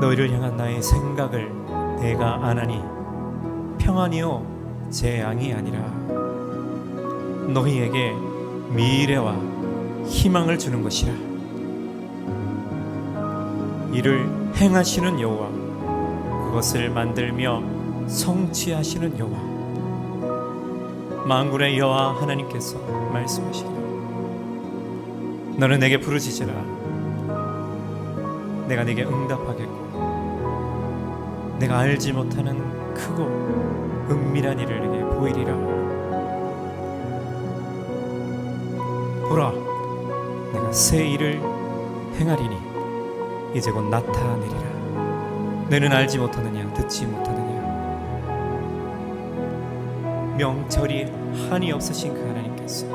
너희를 향한 나의 생각을 내가 아나니 평안이요 재앙이 아니라. 너희에게 미래와 희망을 주는 것이라. 이를 행하시는 여호와 그것을 만들며 성취하시는 여호와. 만군의 여호와 하나님께서 말씀하시기를 너는 내게 부르짖으라. 내가 네게 응답하겠고 내가 알지 못하는 크고 은밀한 일을 내게 보이리라. 보라 내가 새 일을 행하리니 이제 곧 나타내리라. 너는 알지 못하느냐 듣지 못하느냐? 명철이 한이 없으신 그 하나님께서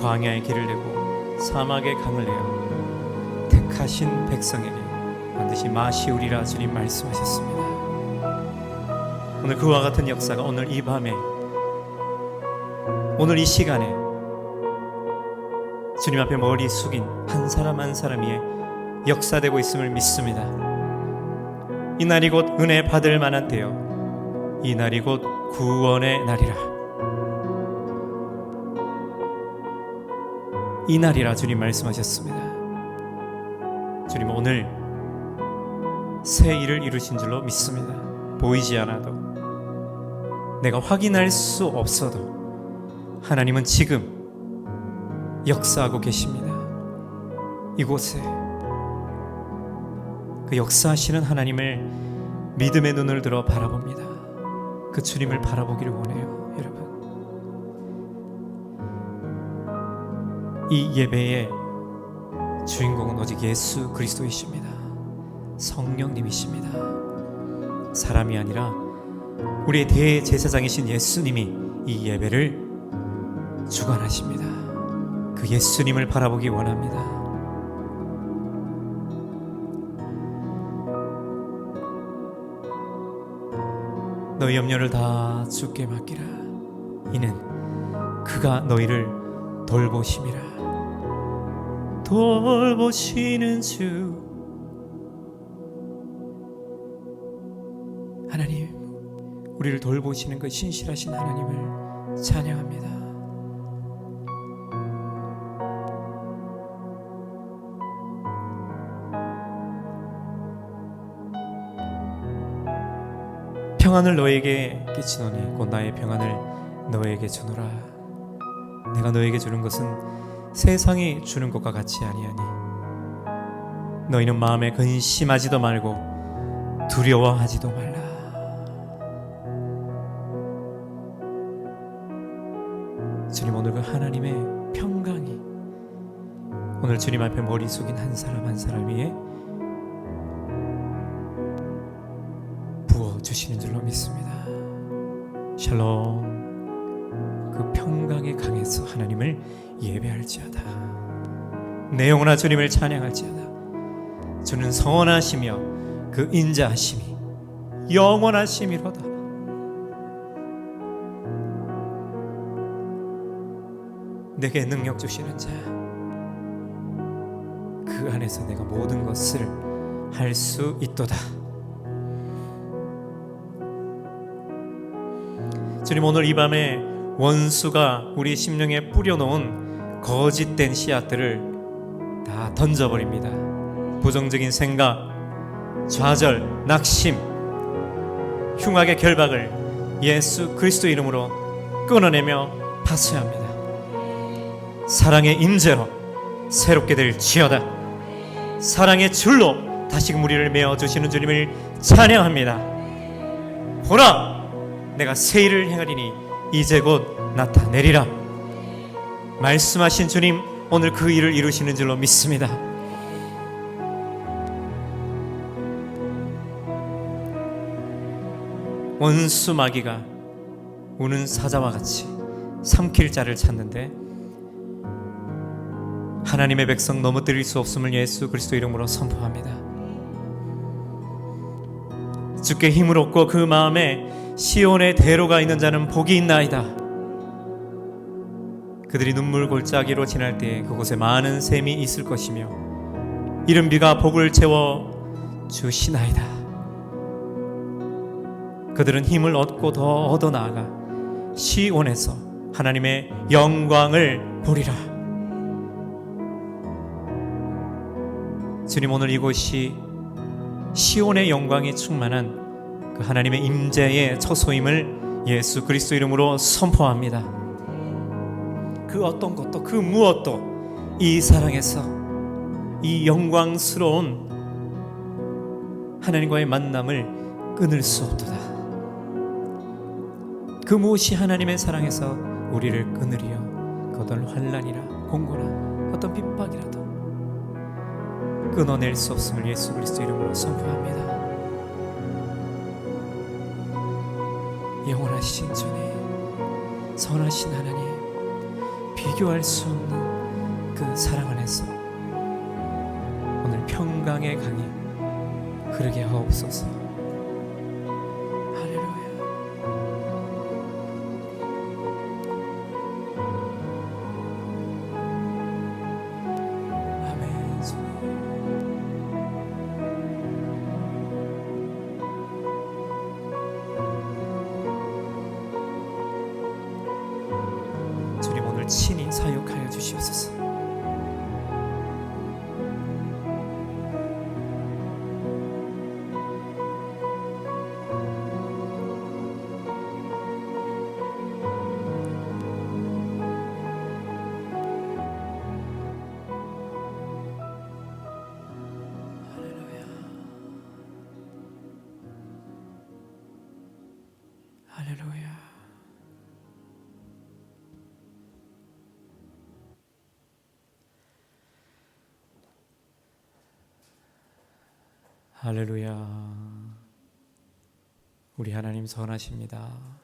광야의 길을 내고 사막의 강을 내어 택하신 백성에게 반드시 마시우리라 주님 말씀하셨습니다. 오늘 그와 같은 역사가 오늘 이 밤에 오늘 이 시간에 주님 앞에 머리 숙인 한 사람 한 사람 위에 역사되고 있음을 믿습니다. 이 날이 곧 은혜 받을 만한 때요. 이 날이 곧 구원의 날이라. 이 날이라 주님 말씀하셨습니다. 주님 오늘 새 일을 이루신 줄로 믿습니다. 보이지 않아도 내가 확인할 수 없어도 하나님은 지금 역사하고 계십니다. 이곳에 그 역사하시는 하나님을 믿음의 눈을 들어 바라봅니다. 그 주님을 바라보기를 원해요, 여러분. 이 예배의 주인공은 오직 예수 그리스도이십니다. 성령님이십니다. 사람이 아니라 우리의 대제사장이신 예수님이 이 예배를 주관하십니다. 그 예수님을 바라보기 원합니다. 너희 염려를 다 주께 맡기라. 이는 그가 너희를 돌보심이라. 돌보시는 주 우리를 돌보시는 그 신실하신 하나님을 찬양합니다. 평안을 너에게 끼치노니 곧 나의 평안을 너에게 주노라. 내가 너에게 주는 것은 세상이 주는 것과 같이 아니하니 너희는 마음에 근심하지도 말고 두려워하지도 말라. 주님 앞에 머리 숙인 한 사람 한 사람 위에 부어 주시는 줄로 믿습니다. 샬롬 그 평강의 강에서 하나님을 예배할지어다. 내 영혼아 주님을 찬양할지어다. 주는 선하시며 그 인자하심이 영원하심이로다. 내게 능력 주시는 자. 그 안에서 내가 모든 것을 할 수 있도다. 주님 오늘 이 밤에 원수가 우리 심령에 뿌려놓은 거짓된 씨앗들을 다 던져버립니다. 부정적인 생각, 좌절, 낙심, 흉악의 결박을 예수 그리스도 이름으로 끊어내며 파쇄합니다. 사랑의 임재로 새롭게 될 지어다. 사랑의 줄로 다시금 우리를 메어 주시는 주님을 찬양합니다. 보라, 내가 새 일을 행하리니 이제 곧 나타내리라. 말씀하신 주님 오늘 그 일을 이루시는 줄로 믿습니다. 원수 마귀가 우는 사자와 같이 삼킬 자를 찾는데 하나님의 백성 넘어뜨릴 수 없음을 예수 그리스도 이름으로 선포합니다. 주께 힘을 얻고 그 마음에 시온의 대로가 있는 자는 복이 있나이다. 그들이 눈물 골짜기로 지날 때에 그곳에 많은 샘이 있을 것이며 이른 비가 복을 채워 주시나이다. 그들은 힘을 얻고 더 얻어 나아가 시온에서 하나님의 영광을 보리라. 주님 오늘 이곳이 시온의 영광이 충만한 그 하나님의 임재의 처소임을 예수 그리스도 이름으로 선포합니다. 그 어떤 것도 그 무엇도 이 사랑에서 이 영광스러운 하나님과의 만남을 끊을 수 없도다. 그 무엇이 하나님의 사랑에서 우리를 끊으리요. 그것은 환란이라 공고라 어떤 핍박이라도 끊어낼 수 없음을 예수 그리스도 이름으로 선포합니다. 영원하신 주님, 선하신 하나님, 비교할 수 없는 그 사랑 안에서 오늘 평강의 강이 흐르게 하옵소서. 오늘 친히 사역하여 주시옵소서. 할렐루야. 우리 하나님 선하십니다.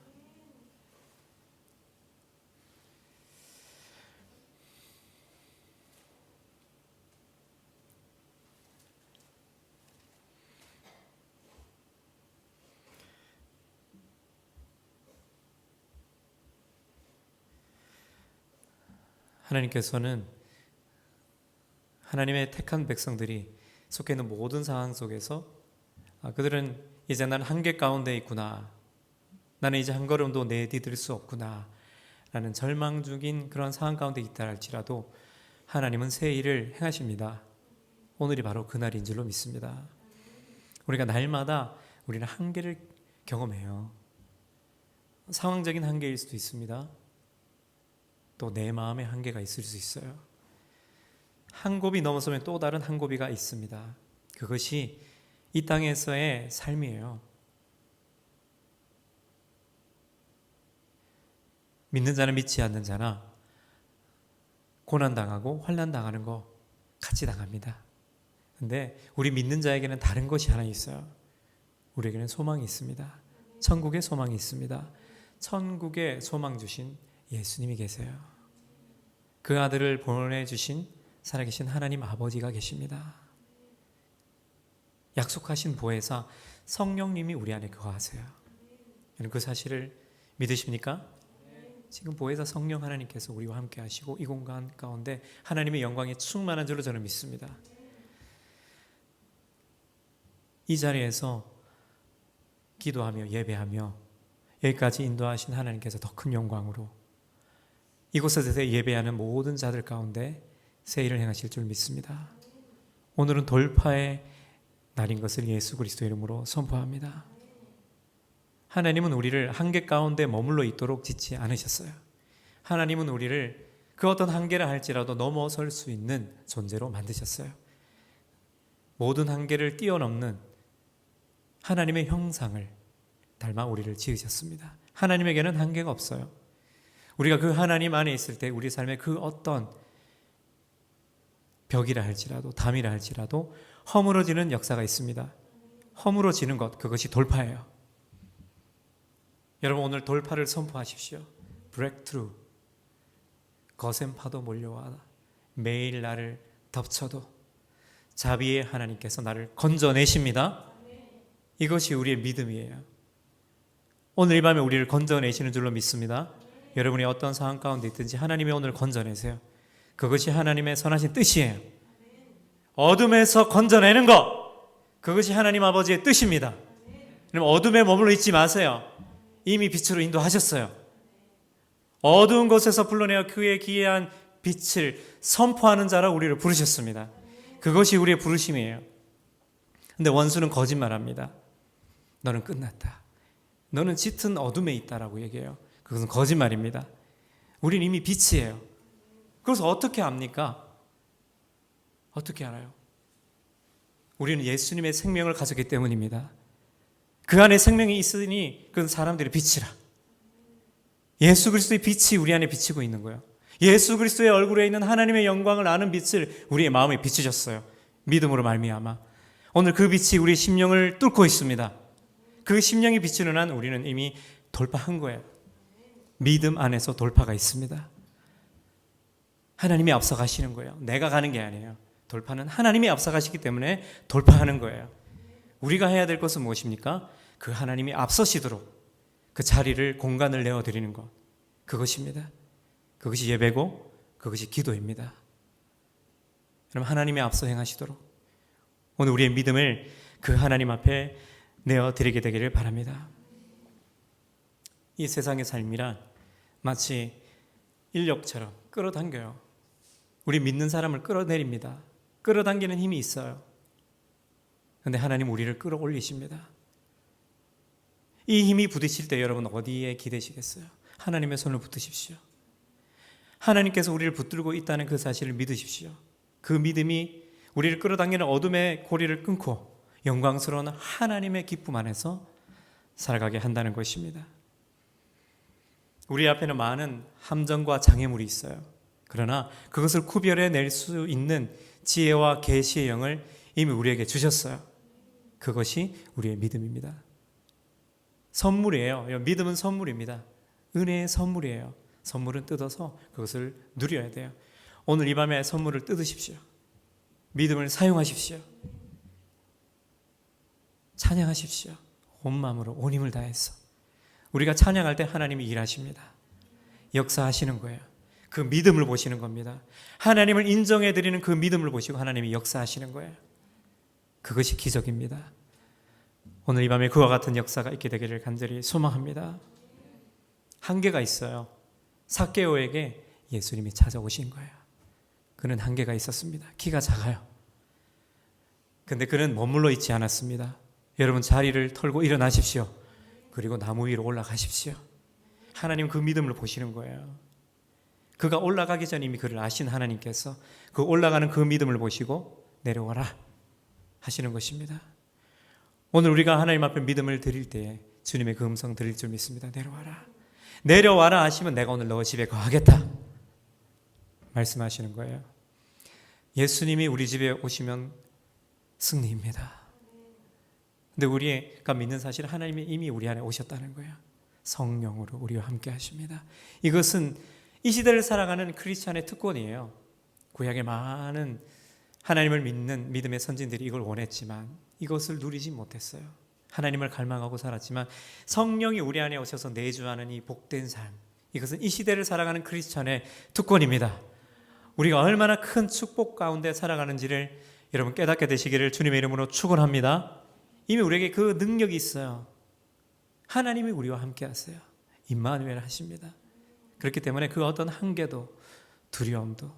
하나님께서는 하나님의 택한 백성들이 속해 있는 모든 상황 속에서 아, 그들은 이제 나는 한계 가운데 있구나. 나는 이제 한 걸음도 내디딜 수 없구나. 라는 절망 중인 그런 상황 가운데 있다 할지라도 하나님은 새 일을 행하십니다. 오늘이 바로 그날인 줄로 믿습니다. 우리가 날마다 우리는 한계를 경험해요. 상황적인 한계일 수도 있습니다. 또 내 마음의 한계가 있을 수 있어요. 한 곱이 넘어서면 또 다른 한 곱이가 있습니다. 그것이 이 땅에서의 삶이에요. 믿는 자는 믿지 않는 자나 고난 당하고 환난 당하는 거 같이 당합니다. 근데 우리 믿는 자에게는 다른 것이 하나 있어요. 우리에게는 소망이 있습니다. 천국의 소망이 있습니다. 천국의 소망 주신 예수님이 계세요. 그 아들을 보내 주신 살아계신 하나님 아버지가 계십니다. 약속하신 보혜사 성령님이 우리 안에 거하세요. 그 사실을 믿으십니까? 지금 보혜사 성령 하나님께서 우리와 함께 하시고 이 공간 가운데 하나님의 영광이 충만한 줄로 저는 믿습니다. 이 자리에서 기도하며 예배하며 여기까지 인도하신 하나님께서 더 큰 영광으로 이곳에서 예배하는 모든 자들 가운데 새 일을 행하실 줄 믿습니다. 오늘은 돌파의 날인 것을 예수 그리스도 이름으로 선포합니다. 하나님은 우리를 한계 가운데 머물러 있도록 짓지 않으셨어요. 하나님은 우리를 그 어떤 한계를 할지라도 넘어설 수 있는 존재로 만드셨어요. 모든 한계를 뛰어넘는 하나님의 형상을 닮아 우리를 지으셨습니다. 하나님에게는 한계가 없어요. 우리가 그 하나님 안에 있을 때 우리 삶의 그 어떤 벽이라 할지라도 담이라 할지라도 허물어지는 역사가 있습니다. 허물어지는 것 그것이 돌파예요. 여러분 오늘 돌파를 선포하십시오. 브렉트루 거센 파도 몰려와 매일 나를 덮쳐도 자비의 하나님께서 나를 건져내십니다. 이것이 우리의 믿음이에요. 오늘 이 밤에 우리를 건져내시는 줄로 믿습니다. 여러분이 어떤 상황 가운데 있든지 하나님이 오늘 건져내세요. 그것이 하나님의 선하신 뜻이에요. 어둠에서 건져내는 것 그것이 하나님 아버지의 뜻입니다. 그럼 어둠에 머물러 있지 마세요. 이미 빛으로 인도하셨어요. 어두운 곳에서 불러내어 그의 기이한 빛을 선포하는 자라 우리를 부르셨습니다. 그것이 우리의 부르심이에요. 근데 원수는 거짓말합니다. 너는 끝났다. 너는 짙은 어둠에 있다라고 얘기해요. 그것은 거짓말입니다. 우린 이미 빛이에요. 그래서 어떻게 압니까? 어떻게 알아요? 우리는 예수님의 생명을 가졌기 때문입니다. 그 안에 생명이 있으니 그건 사람들의 빛이라. 예수 그리스도의 빛이 우리 안에 비치고 있는 거예요. 예수 그리스도의 얼굴에 있는 하나님의 영광을 아는 빛을 우리의 마음에 비추셨어요. 믿음으로 말미암아. 오늘 그 빛이 우리 심령을 뚫고 있습니다. 그 심령이 비추는 한 우리는 이미 돌파한 거예요. 믿음 안에서 돌파가 있습니다. 하나님이 앞서 가시는 거예요. 내가 가는 게 아니에요. 돌파는 하나님이 앞서 가시기 때문에 돌파하는 거예요. 우리가 해야 될 것은 무엇입니까? 그 하나님이 앞서시도록 그 자리를 공간을 내어 드리는 것. 그것입니다. 그것이 예배고 그것이 기도입니다. 그럼 하나님이 앞서 행하시도록 오늘 우리의 믿음을 그 하나님 앞에 내어 드리게 되기를 바랍니다. 이 세상의 삶이란 마치 인력처럼 끌어당겨요. 우리 믿는 사람을 끌어내립니다. 끌어당기는 힘이 있어요. 근데 하나님 우리를 끌어올리십니다. 이 힘이 부딪힐 때 여러분 어디에 기대시겠어요? 하나님의 손을 붙드십시오. 하나님께서 우리를 붙들고 있다는 그 사실을 믿으십시오. 그 믿음이 우리를 끌어당기는 어둠의 고리를 끊고 영광스러운 하나님의 기쁨 안에서 살아가게 한다는 것입니다. 우리 앞에는 많은 함정과 장애물이 있어요. 그러나 그것을 구별해 낼 수 있는 지혜와 계시의 영을 이미 우리에게 주셨어요. 그것이 우리의 믿음입니다. 선물이에요. 믿음은 선물입니다. 은혜의 선물이에요. 선물은 뜯어서 그것을 누려야 돼요. 오늘 이 밤에 선물을 뜯으십시오. 믿음을 사용하십시오. 찬양하십시오. 온 마음으로 온 힘을 다해서. 우리가 찬양할 때 하나님이 일하십니다. 역사하시는 거예요. 그 믿음을 보시는 겁니다. 하나님을 인정해 드리는 그 믿음을 보시고 하나님이 역사하시는 거예요. 그것이 기적입니다. 오늘 이 밤에 그와 같은 역사가 있게 되기를 간절히 소망합니다. 한계가 있어요. 사케오에게 예수님이 찾아오신 거예요. 그는 한계가 있었습니다. 키가 작아요. 근데 그는 머물러 있지 않았습니다. 여러분 자리를 털고 일어나십시오. 그리고 나무 위로 올라가십시오. 하나님 그 믿음을 보시는 거예요. 그가 올라가기 전 이미 그를 아신 하나님께서 그 올라가는 그 믿음을 보시고 내려와라 하시는 것입니다. 오늘 우리가 하나님 앞에 믿음을 드릴 때에 주님의 그 음성 들릴 줄 믿습니다. 내려와라. 내려와라 하시면 내가 오늘 너 집에 거하겠다. 말씀하시는 거예요. 예수님이 우리 집에 오시면 승리입니다. 근데 우리가 믿는 사실 하나님이 이미 우리 안에 오셨다는 거예요. 성령으로 우리와 함께 하십니다. 이것은 이 시대를 살아가는 크리스찬의 특권이에요. 구약의 많은 하나님을 믿는 믿음의 선진들이 이걸 원했지만 이것을 누리지 못했어요. 하나님을 갈망하고 살았지만 성령이 우리 안에 오셔서 내주하는 이 복된 삶. 이것은 이 시대를 살아가는 크리스찬의 특권입니다. 우리가 얼마나 큰 축복 가운데 살아가는지를 여러분 깨닫게 되시기를 주님의 이름으로 축원합니다. 이미 우리에게 그 능력이 있어요. 하나님이 우리와 함께 하세요. 임마누엘 하십니다. 그렇기 때문에 그 어떤 한계도 두려움도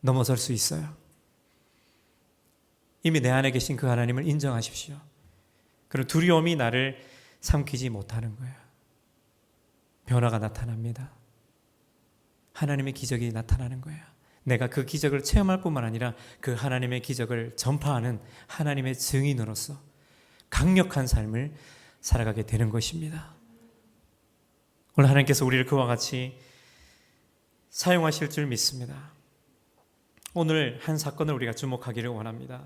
넘어설 수 있어요. 이미 내 안에 계신 그 하나님을 인정하십시오. 그럼 두려움이 나를 삼키지 못하는 거예요. 변화가 나타납니다. 하나님의 기적이 나타나는 거예요. 내가 그 기적을 체험할 뿐만 아니라 그 하나님의 기적을 전파하는 하나님의 증인으로서 강력한 삶을 살아가게 되는 것입니다. 오늘 하나님께서 우리를 그와 같이 사용하실 줄 믿습니다. 오늘 한 사건을 우리가 주목하기를 원합니다.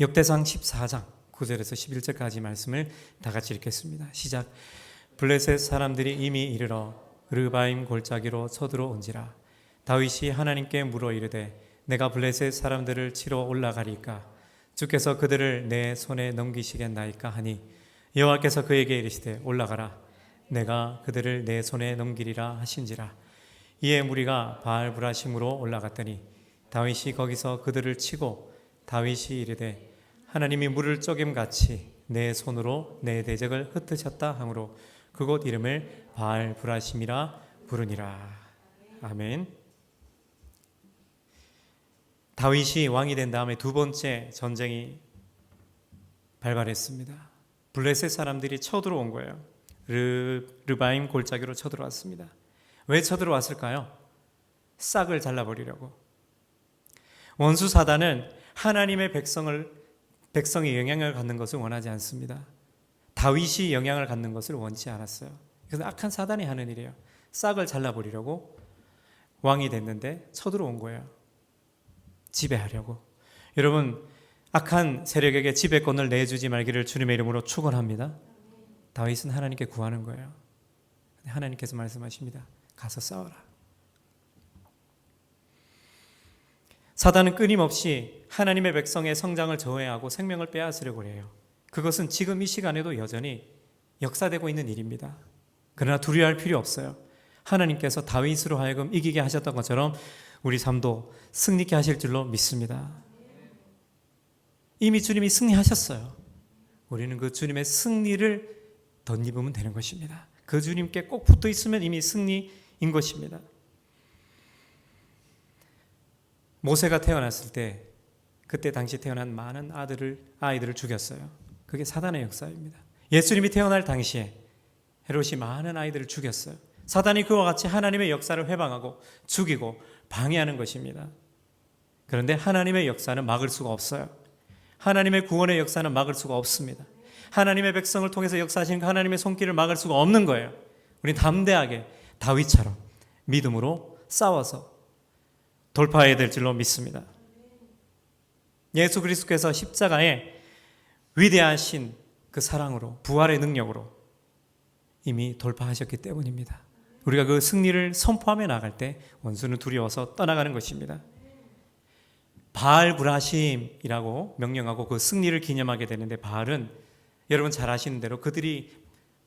역대상 14장 9절에서 11절까지 말씀을 다 같이 읽겠습니다. 시작. 블레셋 사람들이 이미 이르러 르바임 골짜기로 쳐들어온지라 다윗이 하나님께 물어 이르되 내가 블레셋 사람들을 치러 올라가리까 주께서 그들을 내 손에 넘기시겠나이까 하니 여호와께서 그에게 이르시되 올라가라 내가 그들을 내 손에 넘기리라 하신지라 이에 무리가 바알 브라심으로 올라갔더니 다윗이 거기서 그들을 치고 다윗이 이르되 하나님이 물을 쪼김 같이 내 손으로 내 대적을 흩으셨다 하므로 그곳 이름을 바알 브라심이라 부르니라. 아멘. 다윗이 왕이 된 다음에 두 번째 전쟁이 발발했습니다. 블레셋 사람들이 쳐들어온 거예요. 르, 르바임 골짜기로 쳐들어왔습니다. 왜 쳐들어왔을까요? 싹을 잘라버리려고. 원수 사단은 하나님의 백성을 백성이 영향을 갖는 것을 원하지 않습니다. 다윗이 영향을 갖는 것을 원치 않았어요. 그래서 악한 사단이 하는 일이에요. 싹을 잘라버리려고 왕이 됐는데 쳐들어온 거예요. 지배하려고. 여러분 악한 세력에게 지배권을 내주지 말기를 주님의 이름으로 축원합니다. 다윗은 하나님께 구하는 거예요. 하나님께서 말씀하십니다. 가서 싸워라. 사단은 끊임없이 하나님의 백성의 성장을 저해하고 생명을 빼앗으려고 해요. 그것은 지금 이 시간에도 여전히 역사되고 있는 일입니다. 그러나 두려워할 필요 없어요. 하나님께서 다윗으로 하여금 이기게 하셨던 것처럼 우리 삶도 승리케 하실 줄로 믿습니다. 이미 주님이 승리하셨어요. 우리는 그 주님의 승리를 덧입으면 되는 것입니다. 그 주님께 꼭 붙어 있으면 이미 승리인 것입니다. 모세가 태어났을 때 그때 당시 태어난 많은 아들을 아이들을 죽였어요. 그게 사단의 역사입니다. 예수님이 태어날 당시에 헤롯이 많은 아이들을 죽였어요. 사단이 그와 같이 하나님의 역사를 회방하고 죽이고 방해하는 것입니다. 그런데 하나님의 역사는 막을 수가 없어요. 하나님의 구원의 역사는 막을 수가 없습니다. 하나님의 백성을 통해서 역사하시는 그 하나님의 손길을 막을 수가 없는 거예요. 우리 담대하게 다윗처럼 믿음으로 싸워서 돌파해야 될 줄로 믿습니다. 예수 그리스도께서 십자가에 위대하신 그 사랑으로 부활의 능력으로 이미 돌파하셨기 때문입니다. 우리가 그 승리를 선포하며 나갈 때 원수는 두려워서 떠나가는 것입니다. 바알 브라심이라고 명령하고 그 승리를 기념하게 되는데 바알은 여러분 잘 아시는 대로 그들이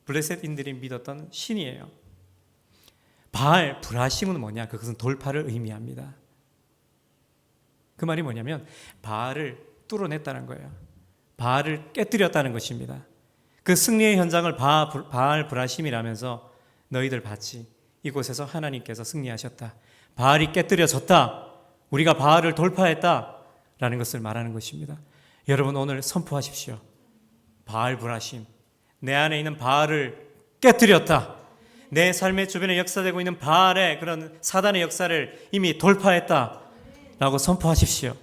블레셋인들이 믿었던 신이에요. 바알 브라심은 뭐냐? 그것은 돌파를 의미합니다. 그 말이 뭐냐면 바알을 뚫어냈다는 거예요. 바알을 깨뜨렸다는 것입니다. 그 승리의 현장을 바알 브라심이라면서 너희들 봤지. 이곳에서 하나님께서 승리하셨다. 바알이 깨뜨려졌다. 우리가 바알을 돌파했다. 라는 것을 말하는 것입니다. 여러분 오늘 선포하십시오. 바알 브라심. 내 안에 있는 바알을 깨뜨렸다. 내 삶의 주변에 역사되고 있는 바알의 그런 사단의 역사를 이미 돌파했다. 라고 선포하십시오.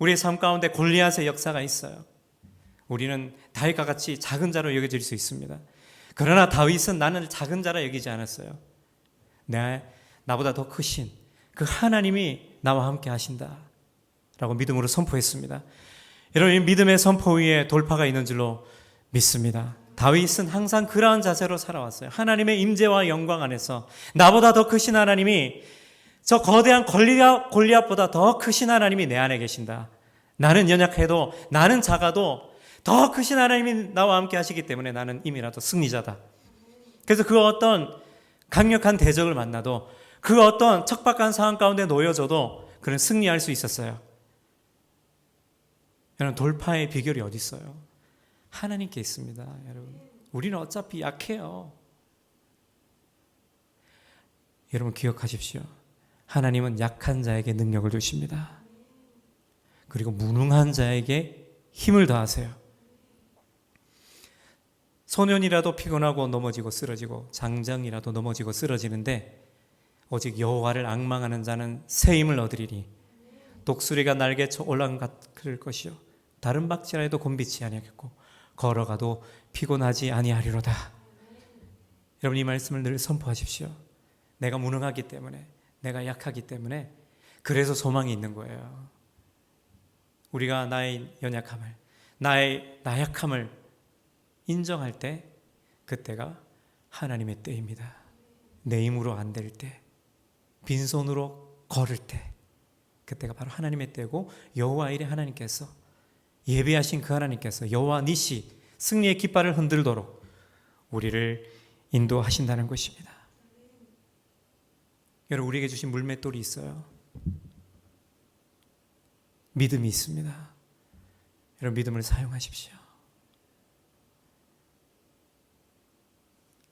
우리의 삶 가운데 골리앗의 역사가 있어요. 우리는 다윗과 같이 작은 자로 여겨질 수 있습니다. 그러나 다윗은 나는 작은 자라 여기지 않았어요. 내 나보다 더 크신 그 하나님이 나와 함께 하신다. 라고 믿음으로 선포했습니다. 여러분, 이 믿음의 선포 위에 돌파가 있는 줄로 믿습니다. 다윗은 항상 그러한 자세로 살아왔어요. 하나님의 임재와 영광 안에서 나보다 더 크신 하나님이 저 거대한 골리앗, 골리앗보다 더 크신 하나님이 내 안에 계신다. 나는 연약해도 나는 작아도 더 크신 하나님이 나와 함께 하시기 때문에 나는 이미라도 승리자다. 그래서 그 어떤 강력한 대적을 만나도 그 어떤 척박한 상황 가운데 놓여져도 그는 승리할 수 있었어요. 여러분 돌파의 비결이 어디 있어요? 하나님께 있습니다, 여러분. 우리는 어차피 약해요. 여러분 기억하십시오. 하나님은 약한 자에게 능력을 주십니다. 그리고 무능한 자에게 힘을 더하세요. 소년이라도 피곤하고 넘어지고 쓰러지고 장정이라도 넘어지고 쓰러지는데 오직 여호와를 악망하는 자는 새 힘을 얻으리니 독수리가 날개 올라갈 것이요 다른 박지라도 곤비치 아니하겠고 걸어가도 피곤하지 아니하리로다. 여러분 이 말씀을 늘 선포하십시오. 내가 무능하기 때문에 내가 약하기 때문에 그래서 소망이 있는 거예요. 우리가 나의 연약함을 나의 나약함을 인정할 때 그때가 하나님의 때입니다. 내 힘으로 안 될 때, 빈손으로 걸을 때, 그때가 바로 하나님의 때고 여호와 일의 하나님께서 예배하신 그 하나님께서 여호와 니시 승리의 깃발을 흔들도록 우리를 인도하신다는 것입니다. 여러분 우리에게 주신 물맷돌이 있어요. 믿음이 있습니다. 여러분 믿음을 사용하십시오.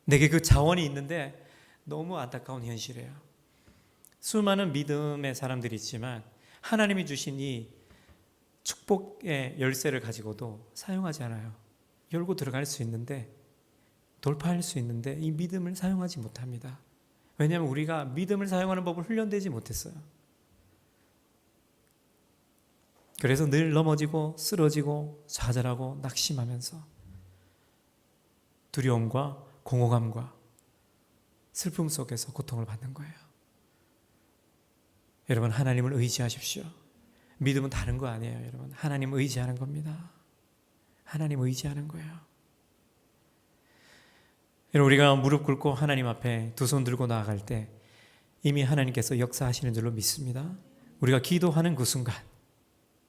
내게 그 자원이 있는데 너무 안타까운 현실이에요. 수많은 믿음의 사람들이 있지만 하나님이 주신 이 축복의 열쇠를 가지고도 사용하지 않아요. 열고 들어갈 수 있는데 돌파할 수 있는데 이 믿음을 사용하지 못합니다. 왜냐하면 우리가 믿음을 사용하는 법을 훈련되지 못했어요. 그래서 늘 넘어지고 쓰러지고 좌절하고 낙심하면서 두려움과 공허감과 슬픔 속에서 고통을 받는 거예요. 여러분 하나님을 의지하십시오. 믿음은 다른 거 아니에요, 여러분. 하나님 의지하는 겁니다. 하나님 의지하는 거예요. 여러분 우리가 무릎 꿇고 하나님 앞에 두 손 들고 나아갈 때 이미 하나님께서 역사하시는 줄로 믿습니다. 우리가 기도하는 그 순간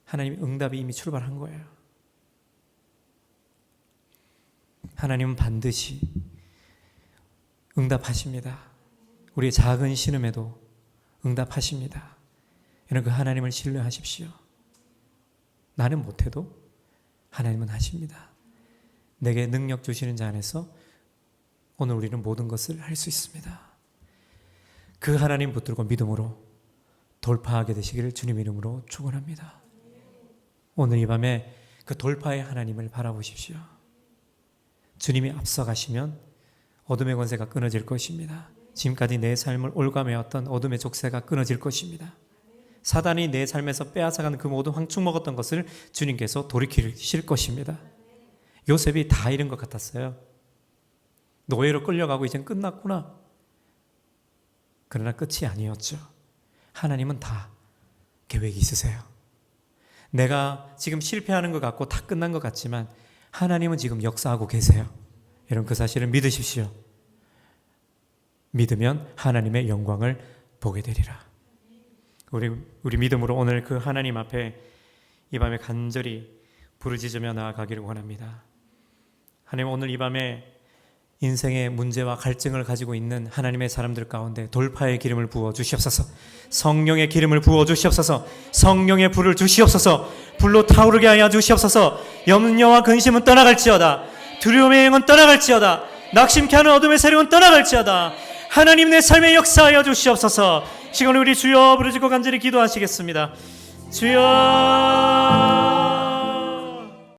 하나님 응답이 이미 출발한 거예요. 하나님은 반드시 응답하십니다. 우리의 작은 신음에도 응답하십니다. 여러분 그 하나님을 신뢰하십시오. 나는 못해도 하나님은 하십니다. 내게 능력 주시는 자 안에서 오늘 우리는 모든 것을 할 수 있습니다. 그 하나님 붙들고 믿음으로 돌파하게 되시기를 주님 이름으로 축원합니다. 오늘 이 밤에 그 돌파의 하나님을 바라보십시오. 주님이 앞서가시면 어둠의 권세가 끊어질 것입니다. 지금까지 내 삶을 올가매었던 어둠의 족쇄가 끊어질 것입니다. 사단이 내 삶에서 빼앗아간 그 모든 황충 먹었던 것을 주님께서 돌이키실 것입니다. 요셉이 다 잃은 것 같았어요. 노예로 끌려가고 이젠 끝났구나. 그러나 끝이 아니었죠. 하나님은 다 계획이 있으세요. 내가 지금 실패하는 것 같고 다 끝난 것 같지만 하나님은 지금 역사하고 계세요. 여러분 그 사실을 믿으십시오. 믿으면 하나님의 영광을 보게 되리라. 우리 우리 믿음으로 오늘 그 하나님 앞에 이 밤에 간절히 부르짖으며 나아가기를 원합니다. 하나님 오늘 이 밤에 인생의 문제와 갈증을 가지고 있는 하나님의 사람들 가운데 돌파의 기름을 부어 주시옵소서. 성령의 기름을 부어 주시옵소서. 성령의 불을 주시옵소서. 불로 타오르게 하여 주시옵소서. 염려와 근심은 떠나갈지어다. 두려움의 영은 떠나갈지어다. 낙심케 하는 어둠의 세력은 떠나갈지어다. 하나님 내 삶에 역사하여 주시옵소서. 시간에 우리 주여 부르짖고 간절히 기도하시겠습니다. 주여